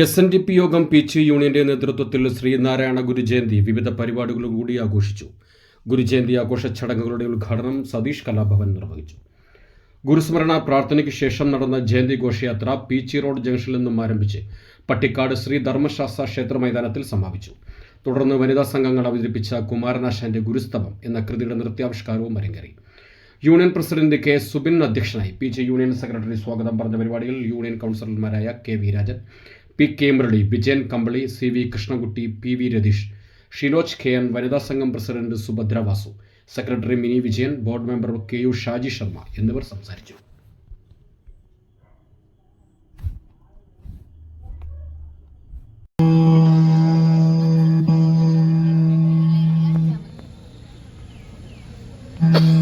S N D P യോഗം P G യൂണിയന്റെ നേതൃത്വത്തിൽ ശ്രീനാരായണ ഗുരുജയന്തി വിവിധ പരിപാടികളും കൂടി ആഘോഷിച്ചു. ഗുരുജയന്തി ആഘോഷ ചടങ്ങുകളുടെ ഉദ്ഘാടനം സതീഷ് കലാഭവൻ നിർവഹിച്ചു. ഗുരുസ്മരണ പ്രാർത്ഥനയ്ക്ക് ശേഷം നടന്ന ജയന്തി ഘോഷയാത്ര പി ചി റോഡ് ജംഗ്ഷനിൽ നിന്നും ആരംഭിച്ച് പട്ടിക്കാട് ശ്രീ ധർമ്മശാസ്ത്ര ക്ഷേത്ര മൈതാനത്തിൽ സമാപിച്ചു. തുടർന്ന് വനിതാ സംഘങ്ങൾ അവതരിപ്പിച്ച കുമാരനാശാന്റെ ഗുരുസ്തവം എന്ന കൃതിയുടെ നൃത്യാവിഷ്കാരവും അരങ്ങേറി. യൂണിയൻ പ്രസിഡന്റ് കെ സുബിൻ അധ്യക്ഷനായി പി ജെ യൂണിയൻ സെക്രട്ടറി സ്വാഗതം പറഞ്ഞ പരിപാടിയിൽ യൂണിയൻ കൗൺസിലർമാരായ K V Rajan P K Murali Vijayan Kambali C V Krishnakutty P V Ratheesh Shinoj K N വനിതാ സംഘം president Subhadra Vasu secretary Mini Vijayan board member K U Shaji Sharma എന്നിവർ സംസാരിച്ചു. ശ്രീനാരായണ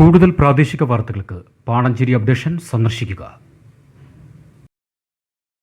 കൂടുതൽ പ്രാദേശിക വാർത്തകൾക്ക് പാണഞ്ചേരി അപ്ഡേഷൻ സന്ദർശിക്കുക